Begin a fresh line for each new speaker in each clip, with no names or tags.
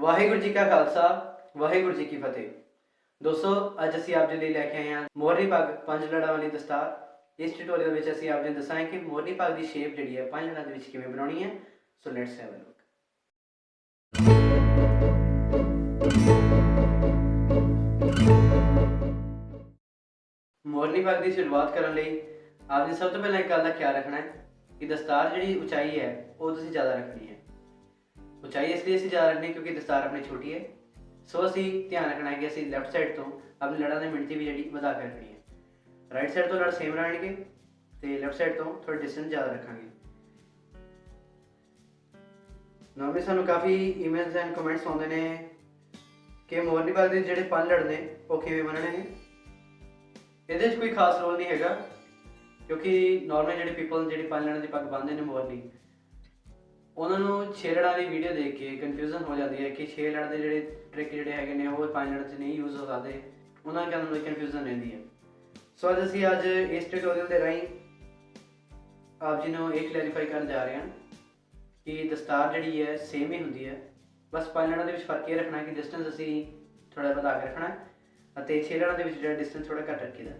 ਵਾਹਿਗੁਰੂ ਜੀ ਕਾ ਖਾਲਸਾ, ਵਾਹਿਗੁਰੂ ਜੀ ਕੀ ਫਤਿਹ। ਦੋਸਤੋ, ਅੱਜ ਅਸੀਂ ਆਪ ਜੀ ਲਈ ਲੈ ਕੇ ਆਏ ਹਾਂ ਮੋਹਰੀ ਪੱਗ, ਪੰਜ ਲੜਾਂ ਵਾਲੀ ਦਸਤਾਰ। ਇਸ ਟਿਊਟੋਰੀਅਲ ਵਿੱਚ ਅਸੀਂ ਆਪ ਜੀ ਨੂੰ ਦੱਸਾਂਗੇ ਕਿ ਮੋਹਰੀ ਪੱਗ ਦੀ ਸ਼ੇਪ ਜਿਹੜੀ ਹੈ, ਪੰਜ ਲੜਾਂ ਦੇ ਵਿੱਚ ਕਿਵੇਂ ਬਣਾਉਣੀ ਹੈ। So let's have a look ਮੋਰਨੀ ਪੱਗ ਦੀ ਸ਼ੁਰੂਆਤ ਕਰਨ ਲਈ ਆਪ ਨੇ ਸਭ ਤੋਂ ਪਹਿਲਾਂ ਇੱਕ ਗੱਲ ਦਾ ਖਿਆਲ ਰੱਖਣਾ ਹੈ ਕਿ ਦਸਤਾਰ ਜਿਹੜੀ ਉਚਾਈ ਹੈ, ਉਹ ਤੁਸੀਂ ਜ਼ਿਆਦਾ ਰੱਖਣੀ ਹੈ। ਉਚਾਈ ਇਸ ਲਈ ਅਸੀਂ ਜ਼ਿਆਦਾ ਰੱਖਣੀ ਹੈ ਕਿਉਂਕਿ ਦਸਤਾਰ ਆਪਣੀ ਛੋਟੀ ਹੈ। ਸੋ ਅਸੀਂ ਧਿਆਨ ਰੱਖਣਾ ਹੈ ਕਿ ਅਸੀਂ ਲੈਫਟ ਸਾਈਡ ਤੋਂ ਆਪਣੀ ਲੜਾਂ ਦੀ ਮਿਣਤੀ ਵੀ ਜਿਹੜੀ ਵਧਾ ਕੇ ਰੱਖਣੀ ਹੈ। ਰਾਈਟ ਸਾਈਡ ਤੋਂ ਲੜ ਸੇਮ ਰਹਿਣਗੇ ਤੇ ਲੈਫਟ ਸਾਈਡ ਤੋਂ ਥੋੜਾ ਡਿਸਟੈਂਸ ਜ਼ਿਆਦਾ ਰੱਖਾਂਗੇ। ਨਾਰਮਲੀ ਸਾਨੂੰ ਕਾਫੀ ਈਮੇਲਸ ਐਂਡ ਕਮੈਂਟਸ ਆਉਂਦੇ ਨੇ ਕਿ ਮੋਰਨੀ ਪੱਗ ਦੇ ਜਿਹੜੇ ਪੰਜ ਲੜ ਨੇ, ਉਹ ਕਿਵੇਂ ਬਣਨੇ ਨੇ ਇਹਦੇ 'ਚ ਕੋਈ ਖਾਸ ਰੋਲ ਨਹੀਂ ਹੈਗਾ ਕਿਉਂਕਿ ਨਾਰਮਲ ਜਿਹੜੇ ਪੀਪਲ ਜਿਹੜੇ ਪੰਜ ਲੜਨ ਦੀ ਪੱਗ ਬੰਨਦੇ ਨੇ ਮੋਰਨੀ ਉਹਨਾਂ ਨੂੰ ਛੇ ਲੜਾਂ ਦੀ ਵੀਡੀਓ ਦੇਖ ਕੇ ਕਨਫਿਊਜ਼ਨ ਹੋ ਜਾਂਦੀ ਹੈ ਕਿ ਛੇ ਲੜ ਦੇ ਜਿਹੜੇ ਟ੍ਰਿਕ ਜਿਹੜੇ ਹੈਗੇ ਨੇ, ਉਹ ਪੰਜ ਲੜ 'ਚ ਨਹੀਂ ਯੂਜ਼ ਹੋ ਸਕਦੇ। ਉਹਨਾਂ ਕਾਰਨ ਨੂੰ ਕਨਫਿਊਜ਼ਨ ਰਹਿੰਦੀ ਹੈ। ਸੋ ਅੱਜ ਅਸੀਂ ਅੱਜ ਇਸ ਟਿਊਟੋਰੀਅਲ ਦੇ ਰਾਹੀਂ ਆਪ ਜੀ ਨੂੰ ਇਹ ਕਲੈਰੀਫਾਈ ਕਰਨ ਜਾ ਰਹੇ ਹਾਂ ਕਿ ਦਸਤਾਰ ਜਿਹੜੀ ਹੈ ਸੇਮ ਹੀ ਹੁੰਦੀ ਹੈ। ਬਸ ਪੰਜ ਲੜਾਂ ਦੇ ਵਿੱਚ ਫ਼ਰਕ ਇਹ ਰੱਖਣਾ ਕਿ ਡਿਸਟੈਂਸ ਅਸੀਂ ਥੋੜਾ ਵਧਾ ਕੇ ਰੱਖਣਾ ਅਤੇ ਛੇ ਲੜਾਂ ਦੇ ਵਿੱਚ ਜਿਹੜਾ ਡਿਸਟੈਂਸ ਥੋੜਾ ਘੱਟ ਰੱਖੀਦਾ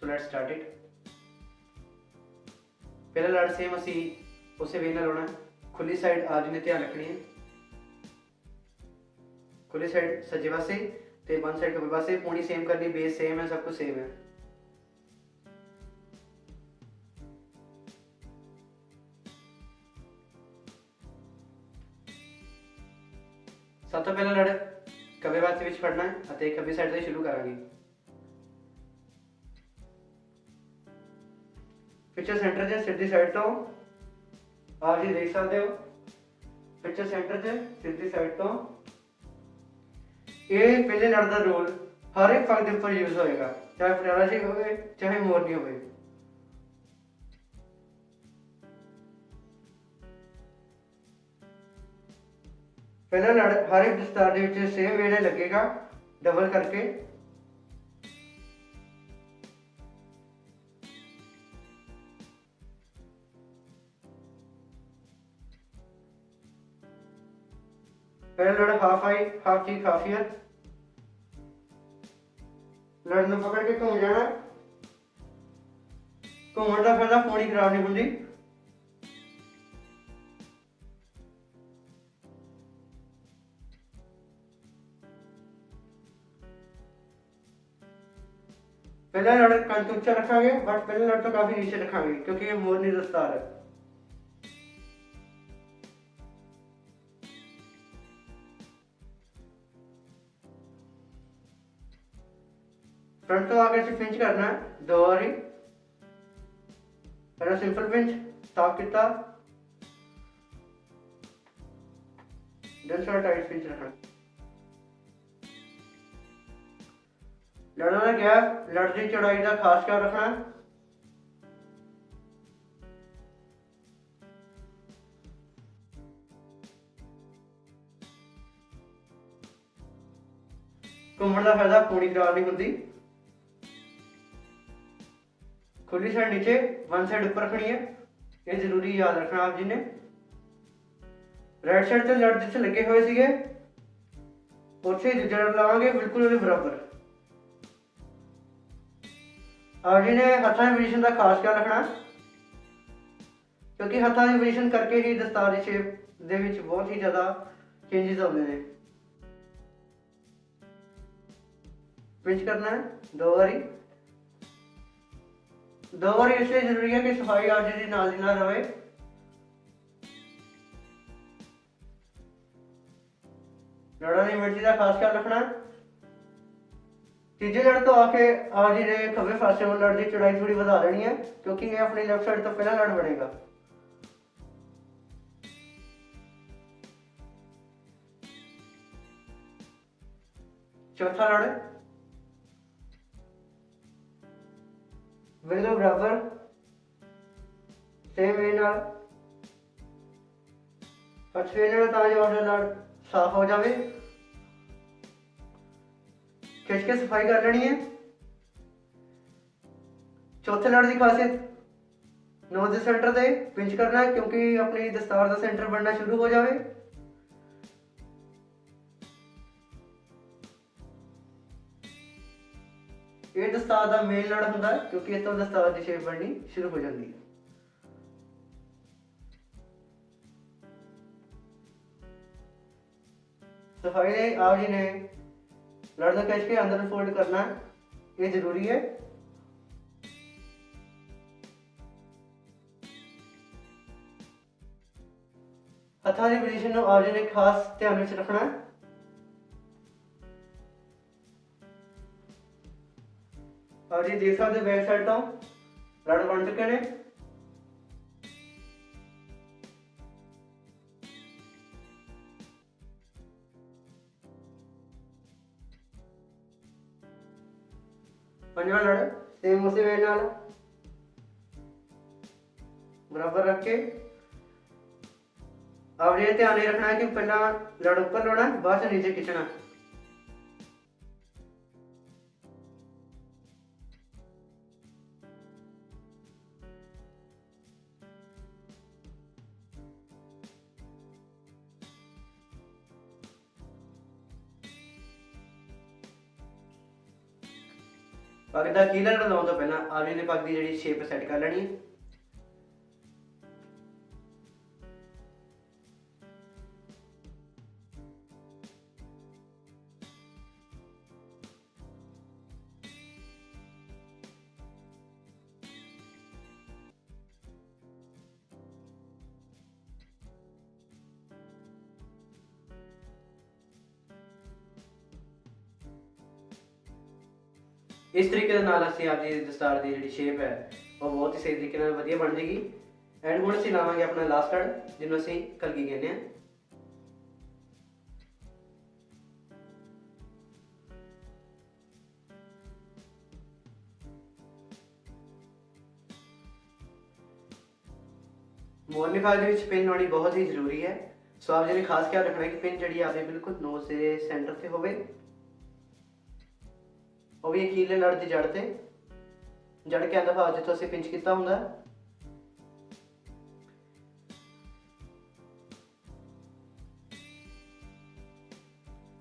ਸੋ ਲੈਟਸ ਸਟਾਰਟ ਇਟ ਪਹਿਲਾ ਲੜ ਸੇਮ ਅਸੀਂ ਉਸੇ ਵੇ ਨਾਲ ਲਾਉਣਾ ਖੁੱਲੀ ਸਾਈਡ ਆਪ ਨੇ ਧਿਆਨ ਰੱਖਣੀ ਹੈ। ਖੁੱਲੀ ਸਾਈਡ ਸੱਜੇ ਪਾਸੇ ਤੇ ਬੰਦ ਸਾਈਡ ਖੱਬੇ ਪਾਸੇ, ਪੂਣੀ ਸੇਮ ਕਰਨੀ ਬੇਸ ਸੇਮ ਹੈ, ਸਭ ਕੁਝ ਸੇਮ ਹੈ। ਸਭ ਤੋਂ ਪਹਿਲਾਂ ਲੜ, ਖੱਬੇ ਪਾਸੇ ਵਿੱਚ ਫੜਨਾ ਹੈ ਅਤੇ ਖੱਬੀ ਸਾਈਡ ਤੋਂ ਹੀ ਸ਼ੁਰੂ ਕਰਾਂਗੇ। ਪਿੱਛੇ ਸੈਂਟਰ 'ਚ ਸਿੱਧੀ ਸਾਈਡ ਤੋਂ ਆਪ ਜੀ ਦੇਖ ਸਕਦੇ ਹੋ। ਪਿੱਛੇ ਸੈਂਟਰ 'ਚ, ਸਿੱਧੀ ਸਾਈਡ ਤੋਂ। ਇਹ ਪਹਿਲੇ ਲੜ ਦਾ ਰੋਲ ਹਰ ਇੱਕ ਪੱਗ ਦੇ ਉੱਪਰ ਯੂਜ਼ ਹੋਏਗਾ, ਚਾਹੇ ਪਟਿਆਲਾ ਜੀ ਹੋਵੇ, ਚਾਹੇ ਮੋਰਨੀ ਹੋਵੇ। ਪਹਿਲਾ ਲੜ ਹਰ ਇੱਕ ਦਸਤਾਰ ਦੇ ਵਿੱਚ ਸੇਮ ਵੇਲੇ ਲੱਗੇਗਾ ਡਬਲ ਕਰਕੇ। ਪਹਿਲਾ ਲੜ half eye half cheek half ear ਲੜ ਨੂੰ ਪਕੜ ਕੇ ਘੁੰਮ ਜਾਣਾ। ਘੁੰਮਣ ਦਾ ਫਾਇਦਾ ਪੌੜੀ ਖਰਾਬ ਨਹੀਂ ਹੁੰਦੀ। ਪਹਿਲਾ ਲੜ ਕੰਨ ਤੋਂ ਉੱਚਾ ਰੱਖਾਂਗੇ ਬਟ ਪਹਿਲੇ ਲੜ ਤੋਂ ਕਾਫੀ ਨੀਚੇ ਰੱਖਾਂਗੇ, ਕਿਉਂਕਿ ਇਹ ਮੋਰਨੀ ਦਸਤਾਰ ਹੈ। फ्रंट तो आगे से पिंच करना है दो बारी पहला सिंपल पिंच स्टॉप किया देन थोड़ा टाइट पिंच रखना लड़ना का गैप लड़ की चौड़ाई का खास ख्याल रखना है ਘੁੰਮਣ ਦਾ ਫਾਇਦਾ ਪੂਰੀ ਖਰਾਬ ਨਹੀਂ ਹੁੰਦੀ ਖੁੱਲੀ ਸਾਈਡ ਨੀਚੇ ਵਨ ਸਾਈਡ ਉੱਪਰ ਰੱਖਣੀ ਹੈ। ਇਹ ਜ਼ਰੂਰੀ ਯਾਦ ਰੱਖਣਾ ਆਪ ਜੀ ਨੇ। ਰਾਈਟ ਸਾਈਡ ਤੇ ਲੜ ਜਿੱਥੇ ਲੱਗੇ ਹੋਏ ਸੀਗੇ, ਉੱਥੇ ਦੂਜਾ ਲਾਵਾਂਗੇ, ਬਿਲਕੁਲ ਉਹਦੇ ਬਰਾਬਰ। ਆਪ ਜੀ ਨੇ ਹੱਥਾਂ ਦੀ ਪੋਜੀਸ਼ਨ ਦਾ ਖਾਸ ਖਿਆਲ ਰੱਖਣਾ। ਕਿਉਂਕਿ ਹੱਥਾਂ ਦੀ ਪੋਜੀਸ਼ਨ ਕਰਕੇ ਹੀ ਦਸਤਾਰ ਦੀ ਸ਼ੇਪ ਦੇ ਵਿੱਚ ਬਹੁਤ ਹੀ ਜ਼ਿਆਦਾ ਚੇਂਜਸ ਆਉਂਦੇ ਨੇ। ਪਿੰਚ ਕਰਨਾ ਹੈ, ਦੋ ਵਾਰੀ। ਦੋ ਵਾਰੀ ਇਸ ਲਈ ਜ਼ਰੂਰੀ ਹੈ ਕਿ ਸਫ਼ਾਈ ਆਪ ਦੀ ਨਾਲ ਦੀ ਨਾਲ ਰਵੇ। ਲੜਾਂ ਦੀ ਮਿਰਚੀ ਦਾ ਖਾਸ ਖਿਆਲ ਰੱਖਣਾ। ਤੀਜੇ ਲੜ ਤੋਂ ਆ ਕੇ ਆਪ ਜੀ ਦੇ ਖੱਬੇ ਪਾਸੇ ਵੱਲ ਲੜ ਦੀ ਚੜਾਈ ਥੋੜੀ ਵਧਾ ਦੇਣੀ ਹੈ, ਕਿਉਂਕਿ ਇਹ ਆਪਣੀ ਲੈਫਟ ਸਾਈਡ ਤੋਂ ਪਹਿਲਾਂ ਲੜ ਬਣੇਗਾ। ਚੌਥਾ ਲੜ ਬਿਲਕੁਲ ਬਰਾਬਰ ਸੇਮ ਵੇ ਨਾਲ। ਅੱਛੇ ਨਾਲ ਤਾਂ ਜੋ ਉਹਦਾ ਲੜ ਸਾਫ਼ ਹੋ ਜਾਵੇ। ਖਿੱਚ ਕੇ ਸਫ਼ਾਈ ਕਰ ਲੈਣੀ ਹੈ। ਚੌਥੇ ਲੜ ਦੀ ਖਾਸੀਅਤ ਨੋਜ਼ ਦੇ ਸੈਂਟਰ ਤੇ ਪਿੰਚ ਕਰਨਾ ਹੈ ਕਿਉਂਕਿ ਆਪਣੀ ਦਸਤਾਰ ਦਾ ਸੈਂਟਰ ਬਣਨਾ ਸ਼ੁਰੂ ਹੋ ਜਾਵੇ। ਇਹ ਦਸਤਾਰ ਦਾ ਮੇਨ ਲੜ ਹੁੰਦਾ ਹੈ, ਕਿਉਂਕਿ ਇਹ ਦਸਤਾਰ ਦੀ ਸ਼ੇਪ ਬਣਨੀ ਸ਼ੁਰੂ ਹੋ ਜਾਂਦੀ ਹੈ। ਸਫ਼ਾਈ ਲਈ ਆਪ ਜੀ ਨੇ ਲੜ ਦਾ ਕੱਚ ਕੇ ਅੰਦਰ ਫੋਲਡ ਕਰਨਾ ਇਹ ਜ਼ਰੂਰੀ ਹੈ। ਹੱਥਾਂ ਦੀ ਪੋਜੀਸ਼ਨ ਨੂੰ ਆਪ ਜੀ ਨੇ ਖਾਸ ਧਿਆਨ ਵਿੱਚ ਰੱਖਣਾ ਹੈ। ਔਰ ਜੀ ਦੇਖ ਸਕਦੇ ਬੈਕ ਸਾਈਡ ਤੋਂ। ਲੜ ਬਣ ਚੁੱਕੇ ਨੇ। ਪੰਜਵਾਂ ਲੜ ਸੇਮ ਉਸੇ ਵੇ ਨਾਲ। ਬਰਾਬਰ ਰੱਖ ਕੇ। ਆਪ ਜੀ ਨੇ ਧਿਆਨ ਇਹ ਰੱਖਣਾ ਹੈ ਕਿ ਪਹਿਲਾਂ ਲੜ ਉੱਪਰ ਲਾਉਣਾ ਹੈ, ਬਾਅਦ ਚ ਨੀਚੇ ਪੱਗ ਦਾ ਕੀਲਰ ਲਾਉਣ ਤੋਂ ਪਹਿਲਾਂ ਆਪ ਦੇ ਨੇ ਪੱਗ ਦੀ ਜਿਹੜੀ ਸ਼ੇਪ ਸੈੱਟ ਕਰ ਲੈਣੀ ਹੈ। ਇਸ ਤਰੀਕੇ ਦੇ ਨਾਲ ਅਸੀਂ ਆਪਦੀ ਦਸਤਾਰ ਦੀ ਜਿਹੜੀ ਸ਼ੇਪ ਹੈ, ਉਹ ਬਹੁਤ ਹੀ ਸਹੀ ਤਰੀਕੇ ਨਾਲ ਵਧੀਆ ਬਣ ਜੇਗੀ। ਐਂਡ ਹੁਣ ਅਸੀਂ ਲਾਵਾਂਗੇ ਆਪਣਾ ਲਾਸਟ ਕਾਰਡ ਜਿਹਨੂੰ ਅਸੀਂ ਕਲਗੀ ਕਹਿੰਦੇ ਆ ਮੋਰਨੀ ਫਾਈਲ ਦੇ ਵਿੱਚ ਪਿੰਨ ਲਾਉਣੀ ਬਹੁਤ ਹੀ ਜ਼ਰੂਰੀ ਹੈ। ਸੋ ਆਪ ਜੀ ਨੇ ਖਾਸ ਖਿਆਲ ਰੱਖਣਾ ਕਿ ਪਿੰਨ ਜਿਹੜੀ ਆਪਦੇ ਬਿਲਕੁਲ ਨੋਜ਼ ਦੇ ਸੈਂਟਰ ਤੇ ਹੋਵੇ। ਉਹ ਵੀ ਅਖੀਰਲੇ ਲੜ ਦੀ ਜੜ ਤੇ। ਜੜ ਕੇ ਭਾਵ ਜਿੱਥੋਂ ਅਸੀਂ ਪਿੰਚ ਕੀਤਾ ਹੁੰਦਾ।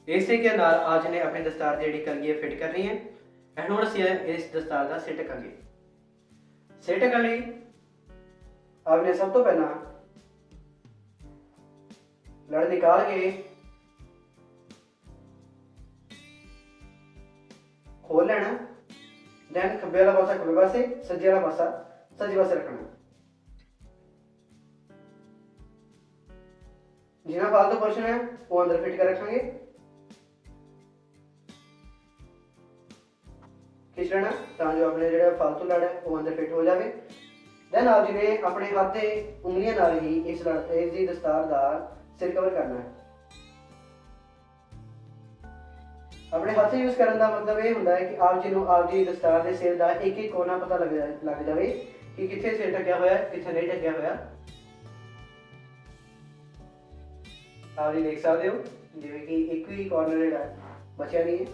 ਇਸੇ ਕੇ ਨਾਲ ਅੱਜ ਨੇ ਆਪਣੀ ਦਸਤਾਰ ਦੀ ਜਿਹੜੀ ਕਲਗੀ ਫਿੱਟ ਕਰਨੀ ਹੈ। ਐਂਡ ਹੁਣ ਅਸੀਂ ਇਸ ਦਸਤਾਰ ਦਾ ਸਿੱਟ ਕਰਾਂਗੇ। ਸਿੱਟ ਕਰਨ ਲਈ ਆਪਨੇ ਸਭ ਤੋਂ ਪਹਿਲਾਂ ਲੜ ਨਿਕਾਲ ਕੇ ਖੋਲ ਲੈਣਾ। ਦੈਨ ਖੱਬੇ ਵਾਲਾ ਪਾਸਾ, ਖੱਬੇ ਪਾਸੇ, ਸੱਜੇ ਵਾਲਾ ਪਾਸਾ, ਸੱਜੇ ਪਾਸੇ ਰੱਖਣਾ। ਜਿਹੜਾ ਫਾਲਤੂ ਪੋਰਸ਼ਨ ਹੈ, ਉਹ ਅੰਦਰ ਫਿੱਟ ਕਰ ਰੱਖਾਂਗੇ। ਖਿੱਚ ਲੈਣਾ, ਤਾਂ ਜੋ ਆਪਣੇ ਜਿਹੜਾ ਫਾਲਤੂ ਲੜ ਹੈ, ਉਹ ਅੰਦਰ ਫਿੱਟ ਹੋ ਜਾਵੇ। ਦੈਨ ਆਪ ਜੀ ਨੇ ਆਪਣੇ ਹੱਥ ਦੇ ਉਂਗਲੀਆਂ ਨਾਲ ਹੀ ਇਸ ਲੜ ਇਸ ਦੀ ਦਸਤਾਰ ਦਾ ਸਿਰ ਕਵਰ ਕਰਨਾ ਹੈ। ਆਪਣੇ ਹੱਥ ਯੂਜ਼ ਕਰਨ ਦਾ ਮਤਲਬ ਇਹ ਹੁੰਦਾ ਹੈ ਕਿ ਆਪ ਜੀ ਨੂੰ ਆਪ ਜੀ ਦਸਤਾਰ ਦੇ ਸਿਰ ਦਾ ਇੱਕ ਇੱਕ ਕੋਨਾ ਪਤਾ ਲੱਗ ਲੱਗ ਜਾਵੇ ਕਿ ਕਿੱਥੇ ਸਿਰ ਟਕਿਆ ਹੋਇਆ ਹੈ ਕਿੱਥੇ ਨਹੀਂ ਟਕਿਆ ਹੋਇਆ। ਆਪ ਜੀ ਦੇਖ ਸਕਦੇ ਹੋ, ਜਿਵੇਂ ਕਿ ਇੱਕ ਵੀ ਕੋਰਨਰ ਜਿਹੜਾ ਬਚਿਆ ਨਹੀਂ ਹੈ।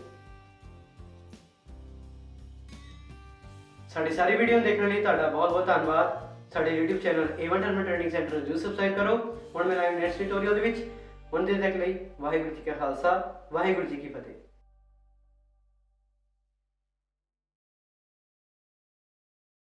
ਸਾਡੀ ਸਾਰੀ ਵੀਡੀਓ ਦੇਖਣ ਲਈ ਤੁਹਾਡਾ ਬਹੁਤ ਬਹੁਤ ਧੰਨਵਾਦ। ਸਾਡੇ YouTube channel A1 turban training centre ਨੂੰ ਸਬਸਕ੍ਰਾਈਬ ਕਰੋ। ਹੁਣ ਮੈਂ ਲਾਈਵ ਨੈਕਸਟ ਟਿਊਟੋਰੀਅਲ ਦੇ ਵਿੱਚ। ਹੁਣ ਦੇ ਤੱਕ ਲਈ ਵਾਹਿਗੁਰੂ ਜੀ ਕਾ ਖਾਲਸਾ, ਵਾਹਿਗੁਰੂ ਜੀ ਕੀ ਫਤਿਹ।